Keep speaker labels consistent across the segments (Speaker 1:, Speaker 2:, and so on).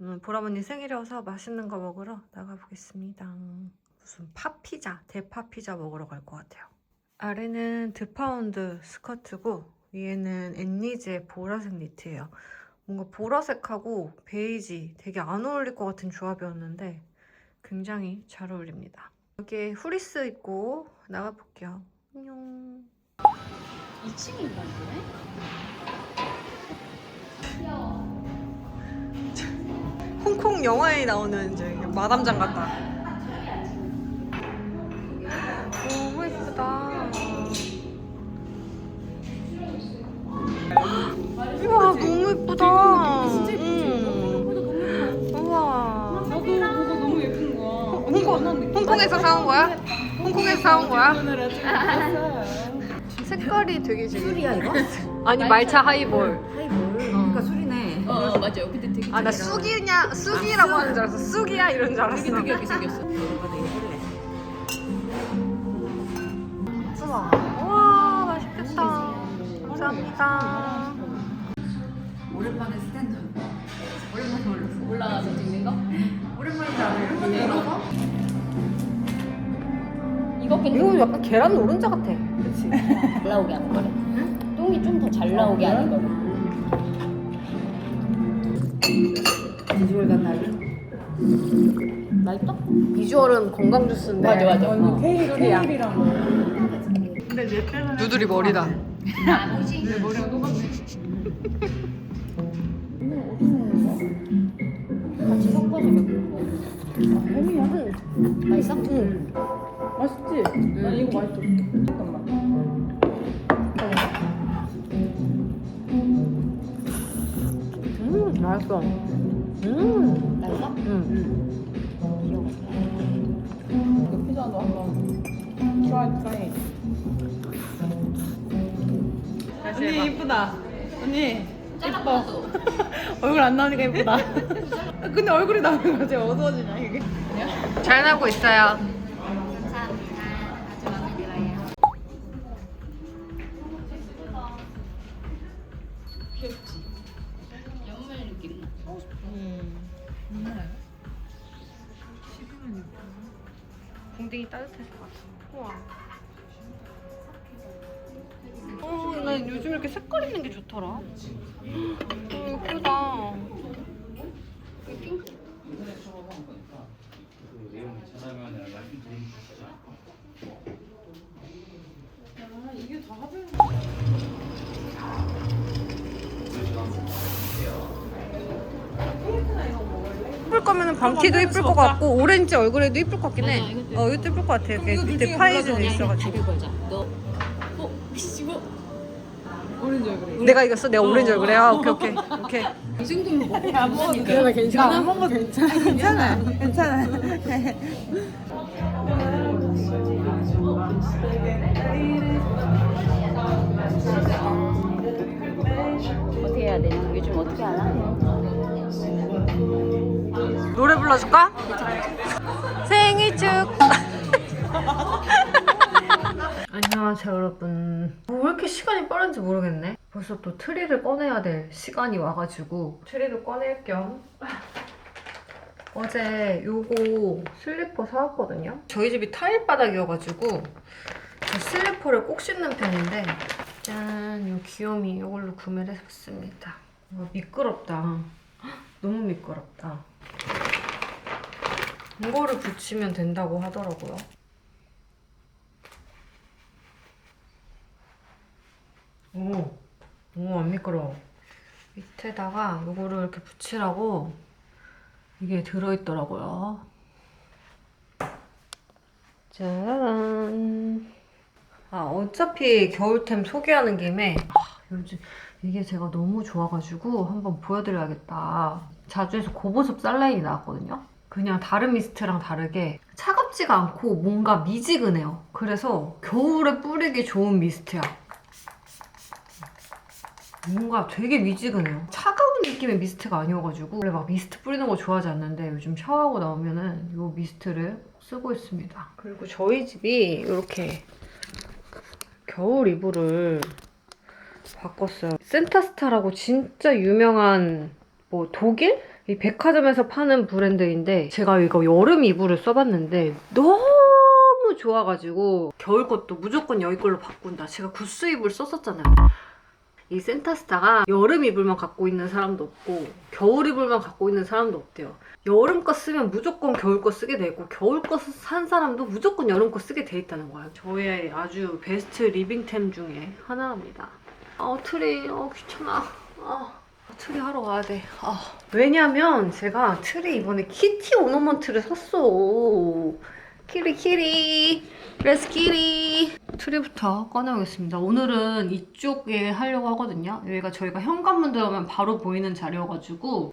Speaker 1: 오늘 보라머니 생일이어서 맛있는 거 먹으러 나가보겠습니다. 무슨 팥피자, 대파피자 먹으러 갈 것 같아요. 아래는 드파운드 스커트고 위에는 엔니즈의 보라색 니트예요. 뭔가 보라색하고 베이지 되게 안 어울릴 것 같은 조합이었는데 굉장히 잘 어울립니다. 여기에 후리스 입고 나가볼게요. 안녕.
Speaker 2: 2층인가 보네?
Speaker 1: 홍콩 영화에 나오는 이제 마담장 같다. 너무 예쁘다. 우와 너무 예쁘다. 응. 우와.
Speaker 2: 나도 보고 너무 예쁜 거야.
Speaker 1: 홍콩 홍콩에서 사온 거야? 홍콩에서 사온 거야?
Speaker 2: 오늘
Speaker 1: 색깔이 되게 지금.
Speaker 3: 술이야 이거?
Speaker 1: 아니 말차 하이볼.
Speaker 2: 맞아요. 근데 되게
Speaker 1: 아 나 쑥이냐 쑥이라고 하는 줄 알았어. 쑥이야 이런 줄 알았어.
Speaker 2: 되게 특이하게 생겼어.
Speaker 1: 우와. 와 맛있겠다. 감사합니다.
Speaker 3: 오랜만에 스탠드. 오랜만에 올랐어.
Speaker 2: 올라가서 찍는 거?
Speaker 3: 오랜만이다. 이렇게 열어서.
Speaker 2: 이거 괜찮아.
Speaker 1: 약간 계란 노른자 같아.
Speaker 2: 잘 나오게 하는 거래. 똥이 좀 더 잘 나오게 하는 거래.
Speaker 3: 비주얼과 달리.
Speaker 2: 맛있어?
Speaker 1: 비주얼은 건강 주스인데.
Speaker 2: 맞아 맞아.
Speaker 3: 어.
Speaker 1: 술이야.
Speaker 3: 근데 내 때는
Speaker 1: 누들이 머리다.
Speaker 2: 아 뭐지?
Speaker 3: 내 머리가 똑같네.
Speaker 2: 같이 섞어서 먹고.
Speaker 3: 햄이야.
Speaker 2: 맛있어?
Speaker 1: 응.
Speaker 3: 맛있지? 난 이거 맛있어. 잠깐만.
Speaker 1: 맛있어. 음.
Speaker 2: 맛있어?
Speaker 1: 음.
Speaker 3: 그 피자도 한번 트라이 트라이. 언니 이쁘다. 언니 이뻐. 얼굴 안 나오니까 이쁘다. 근데 얼굴이 나오면 갑자기 어두워지냐 이게.
Speaker 1: 잘 나고 있어요. 요즘 이렇게 색깔 있는 게 좋더라. 어, 예쁘다. 이쁠 거면은 방티도 이쁠 것 같고 오렌지 얼굴에도 이쁠 것 같긴 해.
Speaker 2: 이것도
Speaker 1: 어, 이것도 이쁠 것 같아. 이렇게 밑에 파이즈도 있어가지고.
Speaker 3: 오렌지 얼굴이.
Speaker 1: 내가 이겼어? 내가 오렌지 얼굴에? 아, 오케이, 오케이. 오케이.
Speaker 2: 이 정도면 먹어.
Speaker 3: 안 먹으니까. 나 괜찮아. 안 먹어도 괜찮아. 괜찮아. 괜찮아.
Speaker 2: 어떻게 해야 되냐? 요즘 어떻게 하나?
Speaker 1: 노래 불러줄까? 생일 축. 안녕하세요 여러분. 이렇게 시간이 빠른지 모르겠네. 벌써 또 트리를 꺼내야 될 시간이 와가지고 트리를 꺼낼 겸 어제 요거 슬리퍼 사왔거든요. 저희 집이 타일 바닥이어가지고 저 슬리퍼를 꼭 신는 편인데 짠, 요 귀요미 이걸로 구매를 했습니다. 와, 미끄럽다. 헉, 너무 미끄럽다. 이거를 붙이면 된다고 하더라고요. 오, 오, 안 미끄러워. 밑에다가 이거를 이렇게 붙이라고 이게 들어있더라고요. 짜란. 아, 어차피 겨울템 소개하는 김에 아, 요즘 이게 제가 너무 좋아가지고 한번 보여드려야겠다. 자주에서 고보습 살라인이 나왔거든요. 그냥 다른 미스트랑 다르게 차갑지가 않고 뭔가 미지근해요. 그래서 겨울에 뿌리기 좋은 미스트야. 뭔가 되게 미지근해요. 차가운 느낌의 미스트가 아니어가지고 원래 막 미스트 뿌리는 거 좋아하지 않는데 요즘 샤워하고 나오면은 이 미스트를 쓰고 있습니다. 그리고 저희 집이 이렇게 겨울 이불을 바꿨어요. 센타스타라고 진짜 유명한 뭐 독일 이 백화점에서 파는 브랜드인데 제가 이거 여름 이불을 써봤는데 너무 좋아가지고 겨울 것도 무조건 여기 걸로 바꾼다. 제가 구스 이불 썼었잖아요. 이 센타스타가 여름 이불만 갖고 있는 사람도 없고 겨울 이불만 갖고 있는 사람도 없대요. 여름 거 쓰면 무조건 겨울 거 쓰게 되고 겨울 거 산 사람도 무조건 여름 거 쓰게 돼 있다는 거예요. 저의 아주 베스트 리빙템 중에 하나입니다. 아 트리 어 귀찮아. 아 트리 하러 가야 돼. 아 왜냐면 제가 트리 이번에 키티 오너먼트를 샀어. 키리 키리 레스 키리 트리부터 꺼내보겠습니다. 오늘은 이쪽에 하려고 하거든요. 여기가 저희가 현관문 들어가면 바로 보이는 자리여가지고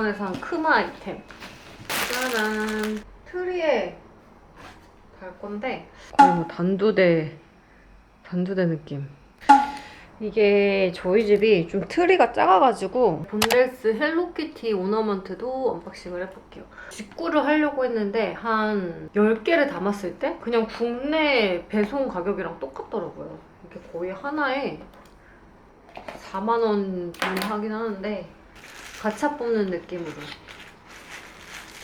Speaker 1: 이번에 산 크마 아이템. 짜란. 트리에 달 건데 거의 뭐 단두대 단두대 느낌. 이게 저희 집이 좀 트리가 작아가지고 본델스 헬로키티 오너먼트도 언박싱을 해볼게요. 직구를 하려고 했는데 한 10개를 담았을 때 그냥 국내 배송 가격이랑 똑같더라고요. 이게 거의 하나에 4만 원 하긴 하는데 가차 뽑는 느낌으로.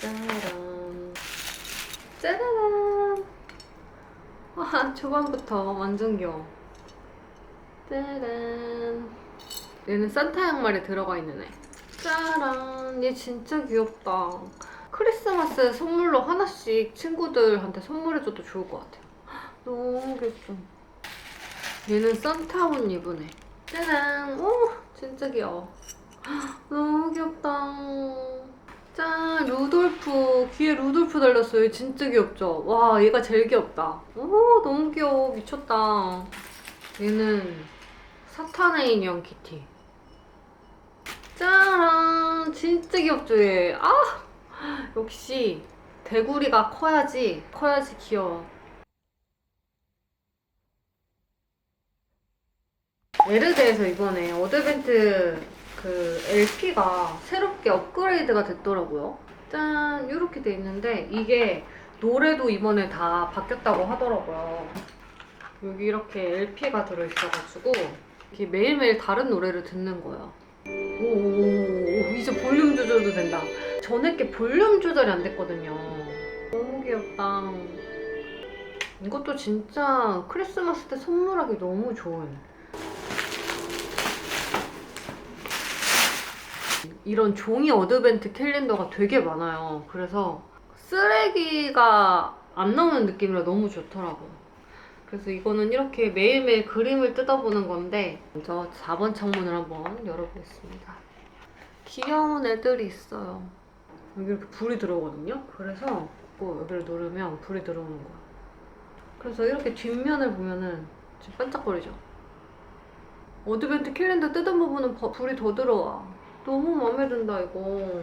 Speaker 1: 짜란. 짜라란. 와 초반부터 완전 귀여워 짜란. 얘는 산타 양말에 들어가 있는 애. 짜란. 얘 진짜 귀엽다. 크리스마스 선물로 하나씩 친구들한테 선물해줘도 좋을 것 같아요 너무 귀엽죠 얘는 산타 옷 입은 애. 짜란. 오 진짜 귀여워 너무 귀엽다. 짠, 루돌프. 귀에 루돌프 달렸어요. 진짜 귀엽죠? 와, 얘가 제일 귀엽다. 오, 너무 귀여워. 미쳤다. 얘는 사탄의 인형 키티. 짜란. 진짜 귀엽죠, 얘. 아! 역시 대구리가 커야지, 커야지 귀여워. 에르드에서 이번에 어드벤트 그 LP가 새롭게 업그레이드가 됐더라고요. 짠! 이렇게 돼 있는데 이게 노래도 이번에 다 바뀌었다고 하더라고요. 여기 이렇게 LP가 들어있어가지고 이렇게 매일매일 다른 노래를 듣는 거예요. 오, 이제 볼륨 조절도 된다. 전에 게 볼륨 조절이 안 됐거든요. 너무 귀엽다. 이것도 진짜 크리스마스 때 선물하기 너무 좋은 이런 종이 어드벤트 캘린더가 되게 많아요. 그래서 쓰레기가 안 나오는 느낌이라 너무 좋더라고요. 그래서 이거는 이렇게 매일매일 그림을 뜯어보는 건데 먼저 4번 창문을 한번 열어보겠습니다. 귀여운 애들이 있어요. 여기 이렇게 불이 들어오거든요. 그래서 뭐 여기를 누르면 불이 들어오는 거야. 그래서 이렇게 뒷면을 보면은 반짝거리죠. 어드벤트 캘린더 뜯은 부분은 버- 불이 더 들어와. 너무 마음에 든다 이거.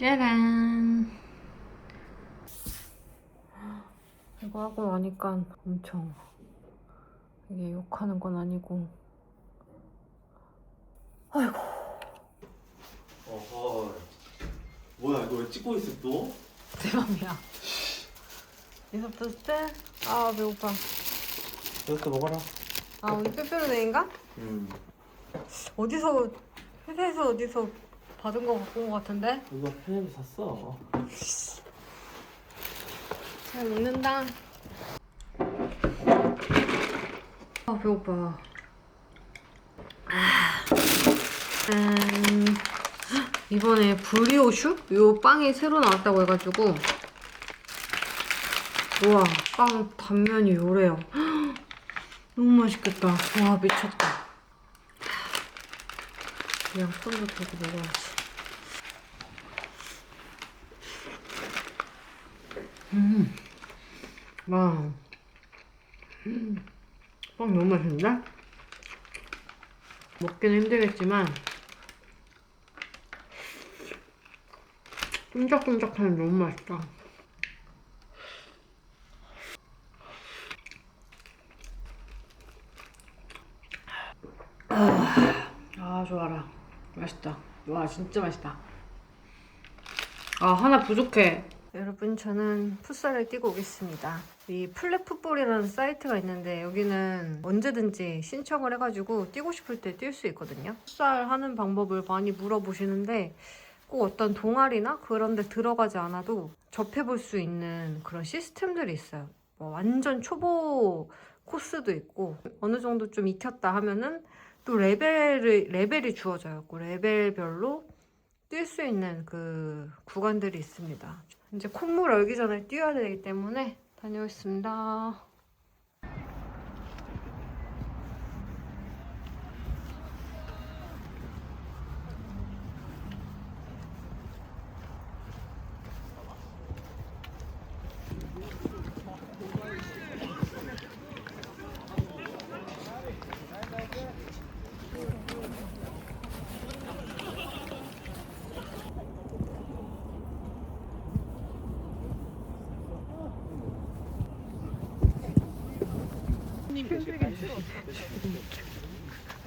Speaker 1: 짜란. 이거 하고 나니까 엄청 이게 욕하는 건 아니고 아이고
Speaker 4: 어허 뭐야 이거 왜 찍고 있어 또?
Speaker 1: 내 맘이야 이섭도 때? 아 배고파
Speaker 4: 이것도 먹어라
Speaker 1: 아 우리 빼빼로네인가?
Speaker 4: 음
Speaker 1: 어디서 회사에서 어디서 받은 거 갖고 온 거 같은데?
Speaker 4: 이거 편의점 샀어
Speaker 1: 잘 먹는다 아 배고파 아, 음, 이번에 브리오슈? 요 빵이 새로 나왔다고 해가지고 우와 빵 단면이 요래요 너무 맛있겠다. 와 미쳤다. 그냥 손으로 들고 먹어야지. 음, 와, 음, 빵 너무 맛있는데? 먹기는 힘들겠지만 끈적끈적하니 너무 맛있다. 아 좋아라. 맛있다. 와 진짜 맛있다. 아 하나 부족해 여러분 저는 풋살을 뛰고 오겠습니다 이 플랫풋볼이라는 사이트가 있는데 여기는 언제든지 신청을 해가지고 뛰고 싶을 때 뛸 수 있거든요 풋살 하는 방법을 많이 물어보시는데 꼭 어떤 동아리나 그런 데 들어가지 않아도 접해볼 수 있는 그런 시스템들이 있어요 뭐 완전 초보 코스도 있고 어느 정도 좀 익혔다 하면은 또 레벨이 레벨이 주어져요. 그 레벨별로 뛸 수 있는 그 구간들이 있습니다. 이제 콧물 얼기 전에 뛰어야 되기 때문에 다녀오겠습니다.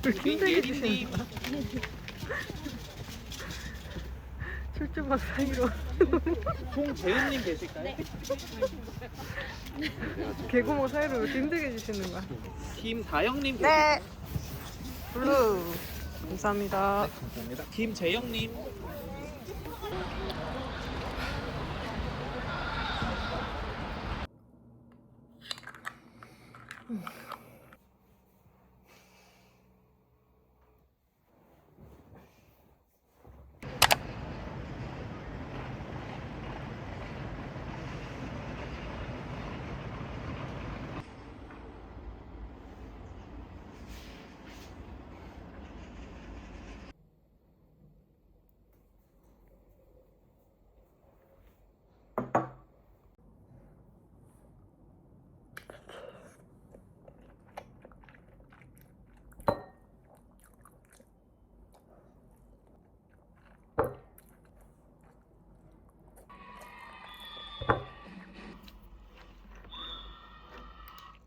Speaker 4: 예린님
Speaker 1: 출주막 사이로
Speaker 4: 송재은님 계실까요?
Speaker 1: 개구멍 사이로 이렇게 힘들게 해주시는 거야.
Speaker 4: 김다영님
Speaker 1: 네. 블루. 감사합니다.
Speaker 4: 감사합니다. 김재영님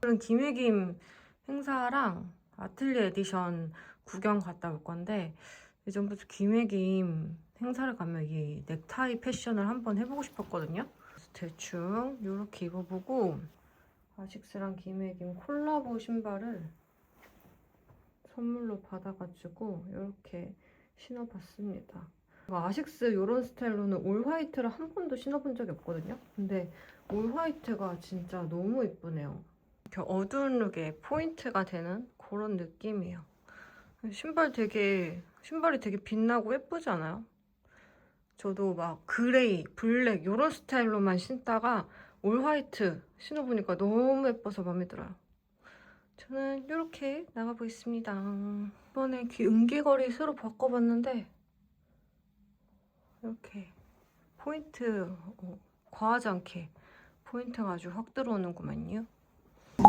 Speaker 1: 오늘은 김혜김 행사랑 아틀리에 에디션 구경 갔다 올 건데 예전부터 김혜김 행사를 가면 이 넥타이 패션을 한번 해보고 싶었거든요. 그래서 대충 이렇게 입어보고 아식스랑 김혜김 콜라보 신발을 선물로 받아가지고 이렇게 신어봤습니다. 아식스 이런 스타일로는 올 화이트를 한 번도 신어본 적이 없거든요. 근데 올 화이트가 진짜 너무 이쁘네요. 이렇게 어두운 룩에 포인트가 되는 그런 느낌이에요. 신발 되게 신발이 되게 빛나고 예쁘지 않아요? 저도 막 그레이, 블랙 이런 스타일로만 신다가 올 화이트 신어보니까 너무 예뻐서 마음에 들어요. 저는 이렇게 나가보겠습니다. 이번에 귀 은개걸이 새로 바꿔봤는데 이렇게 포인트 어, 과하지 않게 포인트가 아주 확 들어오는구만요.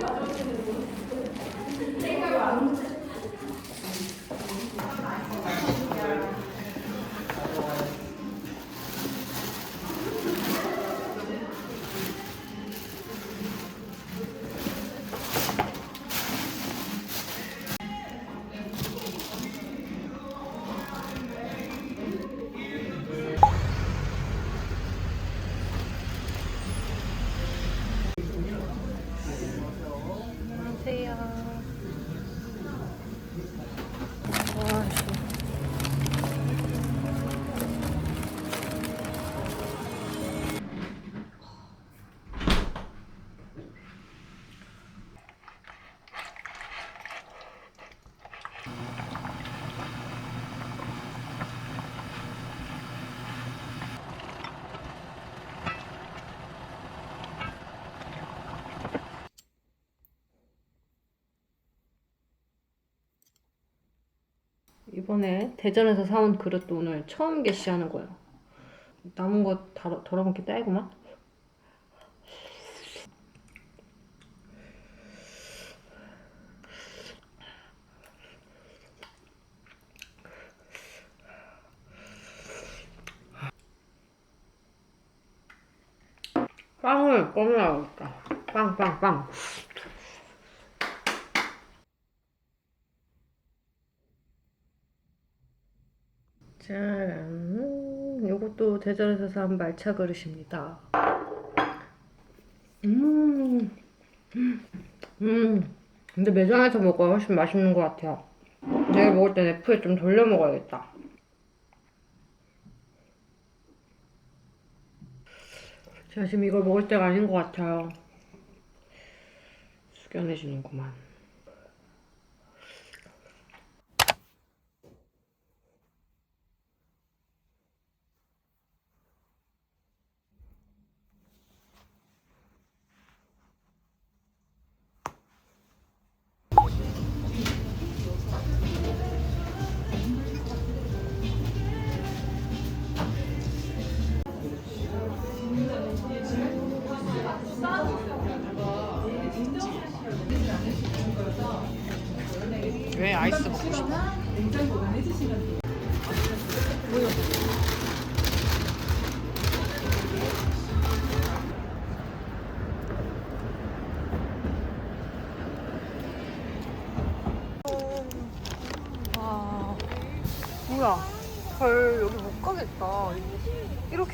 Speaker 1: Thank you. 이번에 대전에서 사온 그릇도 오늘 처음 게시하는 거예요. 남은 거 덜어, 덜어먹기 딸구만. 빵을 꺼내야겠다. 빵, 빵, 빵. 짠. 요것도 대전에서 산 말차 그릇입니다. 음. 음. 근데 매장에서 먹어야 훨씬 맛있는 것 같아요. 내일 먹을 땐 F에 좀 돌려 먹어야겠다. 제가 지금 이걸 먹을 때가 아닌 것 같아요. 숙연해지는구만.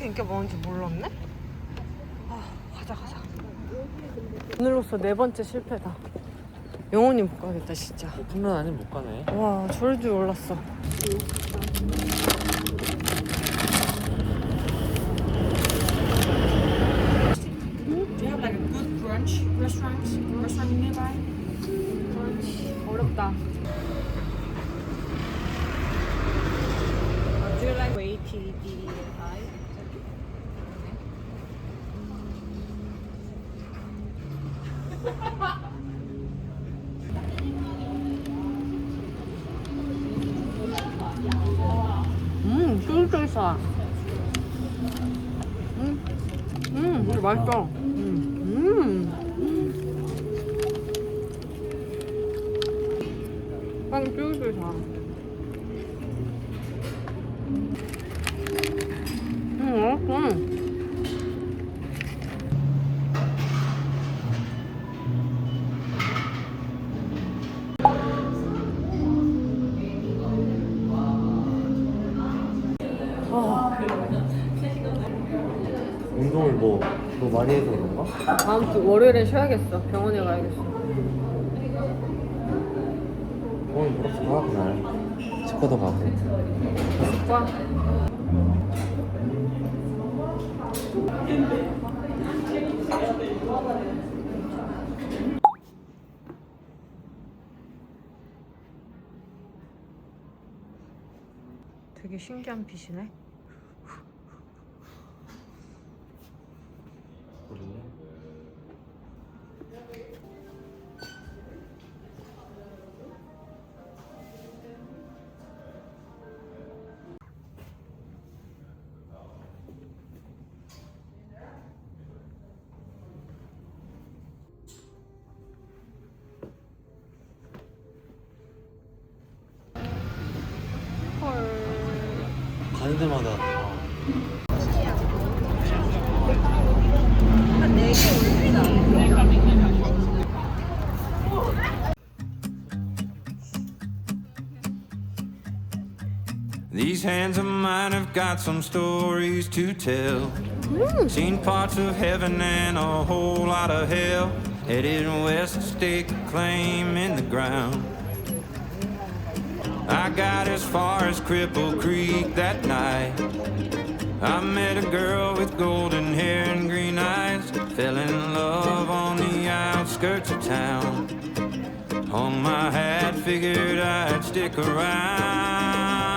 Speaker 1: 인기가 많은지 몰랐네? 아, 가자, 가자. 오늘로서 네 번째 실패다. 영원히 못 가겠다, 진짜.
Speaker 4: 오픈런 아니면 못 가네.
Speaker 1: 와, 저럴 줄 몰랐어. 어렵다. 음, 음, 음, 맛있어.
Speaker 5: 뭐, 너 많이 해서 그런가?
Speaker 1: 다음 주 월요일에 쉬어야겠어. 병원에 가야겠어.
Speaker 5: 오늘 그렇게 가, 그날. 치과도 가고.
Speaker 1: 와. 되게 신기한 빛이네.
Speaker 5: 가는 데마다 다
Speaker 6: These hands of mine have got some stories to tell. Seen parts of heaven and a whole lot of hell. Headed west to stake a claim in the ground. I got as far as Cripple Creek that night. I met a girl with golden hair and green eyes. Fell in love on the outskirts of town. Hung my hat, figured I'd stick around.